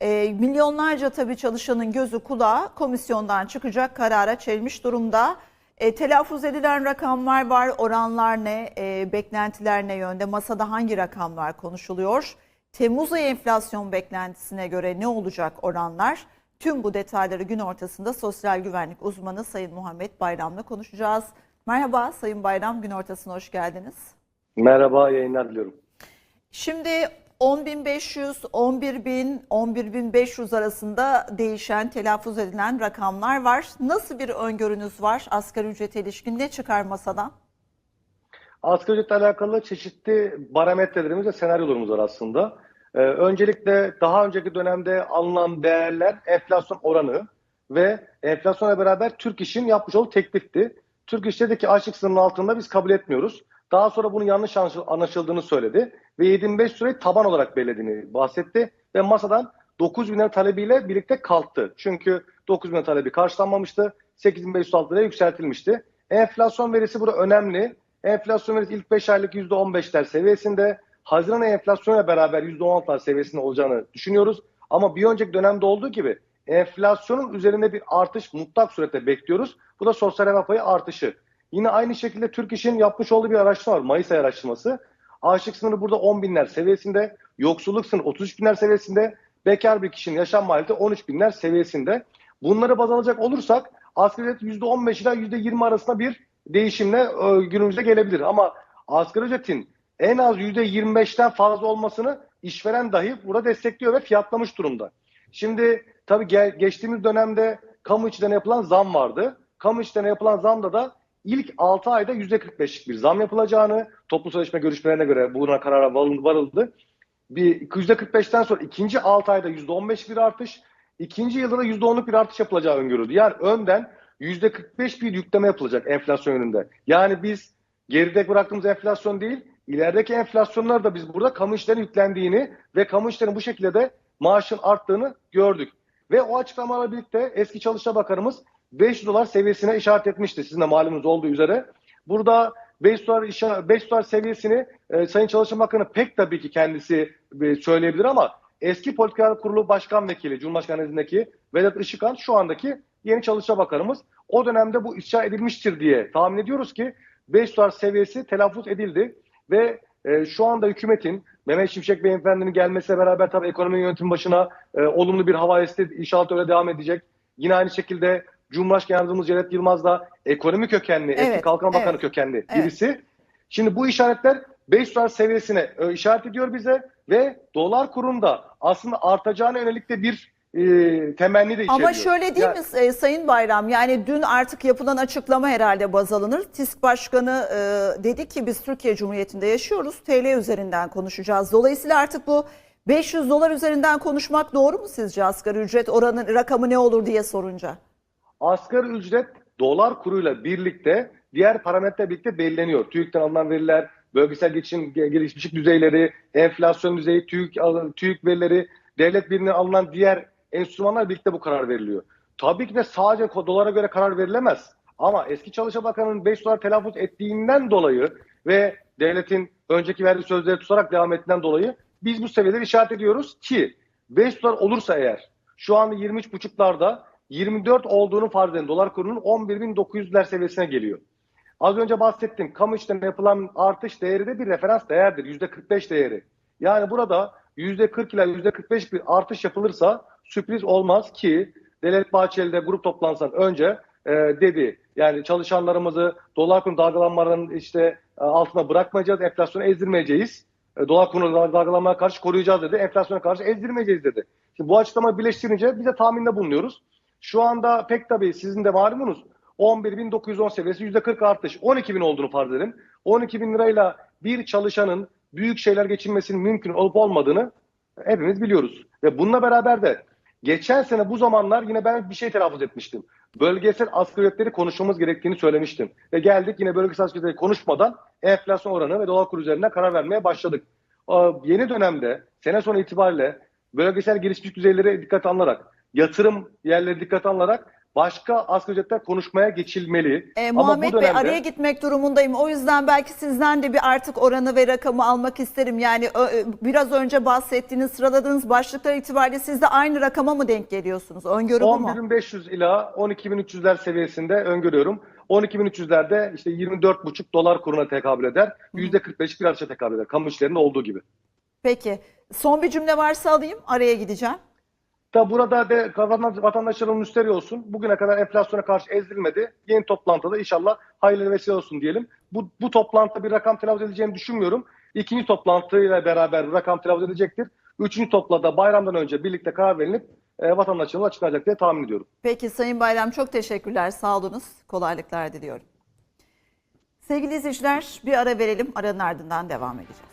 E, milyonlarca tabii çalışanın gözü kulağı komisyondan çıkacak karara çelmiş durumda. E, telaffuz edilen rakamlar var, oranlar ne, e, beklentiler ne yönde, masada hangi rakamlar konuşuluyor? Temmuz ayı enflasyon beklentisine göre ne olacak oranlar? Tüm bu detayları gün ortasında sosyal güvenlik uzmanı Sayın Muhammed Bayram'la konuşacağız. Merhaba Sayın Bayram, gün ortasına hoş geldiniz. Merhaba, yayınlar diliyorum. Şimdi 10.500, 11.000, 11.500 arasında değişen, telaffuz edilen rakamlar var. Nasıl bir öngörünüz var asgari ücrete ilişkin? Ne çıkar masadan? Asgari ücretle alakalı çeşitli parametrelerimiz ve senaryolarımız var aslında. Ee, öncelikle daha önceki dönemde alınan değerler enflasyon oranı ve enflasyonla beraber Türk İş'in yapmış olduğu teklifti. Türk İş dedi ki açlık sınırının altında biz kabul etmiyoruz. Daha sonra bunun yanlış anlaşıldığını söyledi ve 7500 lirayı taban olarak belirlediğini bahsetti ve masadan 9 bin lira talebiyle birlikte kalktı. Çünkü 9 bin lira talebi karşılanmamıştı. 8506 liraya yükseltilmişti. Enflasyon verisi burada önemli. Enflasyon verisi ilk 5 aylık %15'ler seviyesinde. Haziran enflasyonla beraber %16'lar seviyesinde olacağını düşünüyoruz. Ama bir önceki dönemde olduğu gibi enflasyonun üzerinde bir artış mutlak surette bekliyoruz. Bu da sosyal refah payı artışı. Yine aynı şekilde Türk İş'in yapmış olduğu bir araştırma var. Mayıs ayı araştırması. Açlık sınırı burada 10 binler seviyesinde. Yoksulluk sınırı 33 binler seviyesinde. Bekar bir kişinin yaşam maliyeti 13 binler seviyesinde. Bunları baz alacak olursak asgari ücret %15 ile %20 arasında bir değişimle e, günümüze gelebilir. Ama asgari ücretin en az %25'ten fazla olmasını işveren dahi burada destekliyor ve fiyatlamış durumda. Şimdi tabii geçtiğimiz dönemde kamu içinden yapılan zam vardı. Kamu içinden yapılan zamda da ilk 6 ayda %45'lik bir zam yapılacağını toplu sözleşme görüşmelerine göre buna karara varıldı. Bir %45'ten sonra ikinci 6 ayda %15 bir artış, ikinci yılda da %10'luk bir artış yapılacağı öngörüldü. Yani önden %45 bir yükleme yapılacak enflasyon yönünde. Yani biz geride bıraktığımız enflasyon değil, ilerideki enflasyonlar da biz burada kamu işlerinin yüklendiğini ve kamu işlerinin bu şekilde de maaşın arttığını gördük. Ve o açıklamalarla birlikte eski Çalışma Bakanımız 5 dolar seviyesine işaret etmişti sizin de malumunuz olduğu üzere. Burada 5 dolar, 5 dolar seviyesini e, Sayın Çalışma Bakanı pek tabii ki kendisi e, söyleyebilir ama eski Politikalar Kurulu Başkan Vekili, Cumhurbaşkanı nezdindeki Vedat Işıkhan şu andaki yeni Çalışma Bakanımız o dönemde bu isya edilmiştir diye tahmin ediyoruz ki 5 dolar seviyesi telaffuz edildi ve e, şu anda hükümetin Mehmet Şimşek Beyefendinin gelmesiyle beraber tabii ekonomi yönetimi başına e, olumlu bir hava esti inşallah öyle devam edecek. Yine aynı şekilde Cumhurbaşkanı Yardımcımız Cevdet Yılmaz da ekonomi kökenli, evet, eski Kalkınma Bakanı evet, kökenli evet. birisi. Şimdi bu işaretler 5 dolar seviyesine e, işaret ediyor bize ve dolar kurunda aslında artacağına yönelik de bir e, temenni de içeriyor. Ama şöyle değil yani, mi e, Sayın Bayram? Yani dün artık yapılan açıklama herhalde baz alınır. TİSK Başkanı e, dedi ki biz Türkiye Cumhuriyeti'nde yaşıyoruz. TL üzerinden konuşacağız. Dolayısıyla artık bu 500 dolar üzerinden konuşmak doğru mu sizce asgari ücret oranın rakamı ne olur diye sorunca? Asgari ücret dolar kuruyla birlikte diğer parametre birlikte belirleniyor. TÜİK'ten alınan veriler, bölgesel geçim gelişmişlik düzeyleri, enflasyon düzeyi, TÜİK, TÜİK verileri, devlet birine alınan diğer enstrümanlar birlikte bu karar veriliyor. Tabii ki de sadece dolara göre karar verilemez. Ama eski Çalışma Bakanı'nın 5 dolar telaffuz ettiğinden dolayı ve devletin önceki verdiği sözleri tutarak devam ettiğinden dolayı biz bu seviyeleri işaret ediyoruz ki 5 dolar olursa eğer şu anda 23,5'larda 24 olduğunu farz edin. Dolar kurunun 11.900'ler seviyesine geliyor. Az önce bahsettim. Kamu işlemi yapılan artış değeri de bir referans değerdir. %45 değeri. Yani burada %40 ile %45 bir artış yapılırsa sürpriz olmaz ki Devlet Bahçeli'de grup toplantısından önce e, dedi. Yani çalışanlarımızı dolar kuru dalgalanmalarının işte e, altına bırakmayacağız, enflasyonu ezdirmeyeceğiz. E, dolar kuru dalgalanmaya karşı koruyacağız dedi. Enflasyona karşı ezdirmeyeceğiz dedi. Şimdi bu açıklama birleştirince bize tahminde bulunuyoruz. Şu anda pek tabii sizin de malumunuz 11.910 seviyesi %40 artış. 12.000 olduğunu farz edelim. 12.000 lirayla bir çalışanın büyük şeyler geçinmesinin mümkün olup olmadığını hepimiz biliyoruz. Ve bununla beraber de geçen sene bu zamanlar yine ben bir şey telaffuz etmiştim. Bölgesel asgari ücretleri konuşmamız gerektiğini söylemiştim. Ve geldik yine bölgesel asgari ücretleri konuşmadan enflasyon oranı ve dolar kuru üzerine karar vermeye başladık. Yeni dönemde sene sonu itibariyle bölgesel gelişmiş düzeyleri dikkat alınarak, yatırım yerleri dikkat alınarak başka asgari ücretten konuşmaya geçilmeli. E, Ama Muhammed bu Bey dönemde araya gitmek durumundayım. O yüzden belki sizden de bir artık oranı ve rakamı almak isterim. Yani biraz önce bahsettiğiniz, sıraladığınız başlıklar itibariyle siz de aynı rakama mı denk geliyorsunuz? Öngörü bu mu? 11.500 ila 12.300'ler seviyesinde öngörüyorum. 12.300'lerde işte 24,5 dolar kuruna tekabül eder. %45'lik bir artışa tekabül eder. Kamu işlerinde olduğu gibi. Peki. Son bir cümle varsa alayım. Araya gideceğim. Da burada de vatandaş- vatandaşların müşteri olsun. Bugüne kadar enflasyona karşı ezilmedi. Yeni toplantıda inşallah hayırlı vesile olsun diyelim. Bu, bu toplantıda bir rakam telaffuz edeceğini düşünmüyorum. İkinci toplantıyla beraber rakam telaffuz edecektir. Üçüncü toplantıda bayramdan önce birlikte karar verilip e, vatandaşlarına açıklanacak diye tahmin ediyorum. Peki Sayın Bayram çok teşekkürler. Sağ olunuz. Kolaylıklar diliyorum. Sevgili izleyiciler bir ara verelim. Aranın ardından devam edeceğiz.